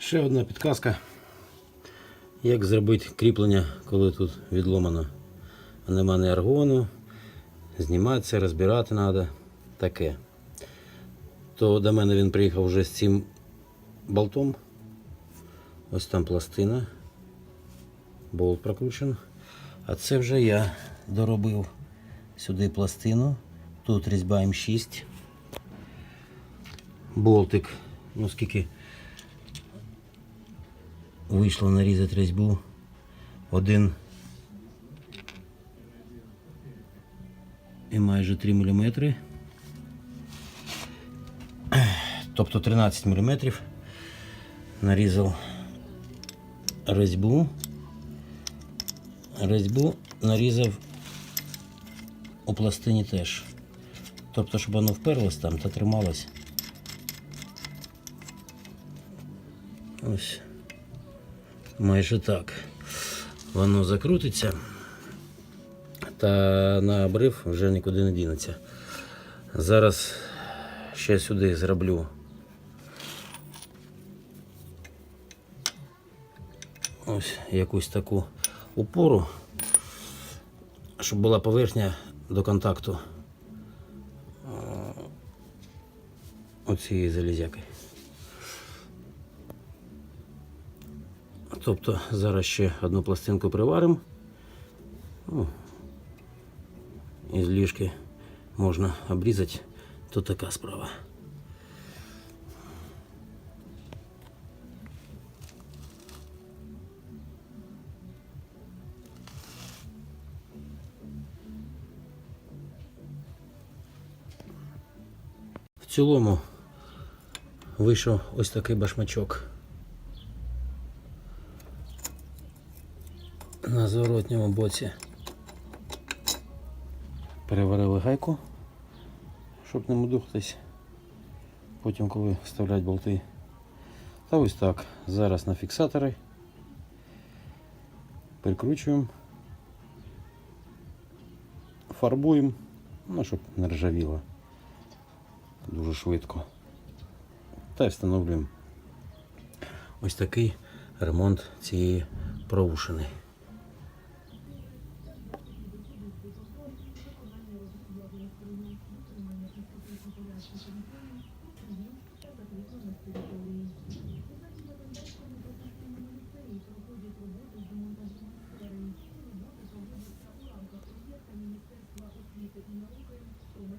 Ще одна підказка. Як зробити кріплення, коли тут відломано. Нема ні аргону, зніматися, розбирати треба. Таке. То до мене він приїхав вже з цим болтом. Ось там пластина. Болт прокручений. А це вже я доробив сюди пластину. Тут різьба М6. Болтик. Ну скільки вийшло нарізати різьбу. Один і майже 3 мм. Тобто 13 мм. Нарізав різьбу. Різьбу нарізав у пластині теж. Тобто, щоб воно вперлось там та трималось. Ось. Майже так. Воно закрутиться та на обрив вже нікуди не дінеться. Зараз ще сюди зроблю ось якусь таку упору, щоб була поверхня до контакту е, оцієї залізяки. Тобто зараз ще одну пластинку приваримо. Ну, із ліжки можна обрізати, то така справа. В цілому вийшов ось такий башмачок. На зворотньому боці переварили гайку, щоб не мудухатись. Потім, коли вставлять болти. Та ось так. Зараз на фіксатори. Прикручуємо. Фарбуємо, ну, щоб не ржавіло дуже швидко. Та й встановлюємо ось такий ремонт цієї проушини. ไหม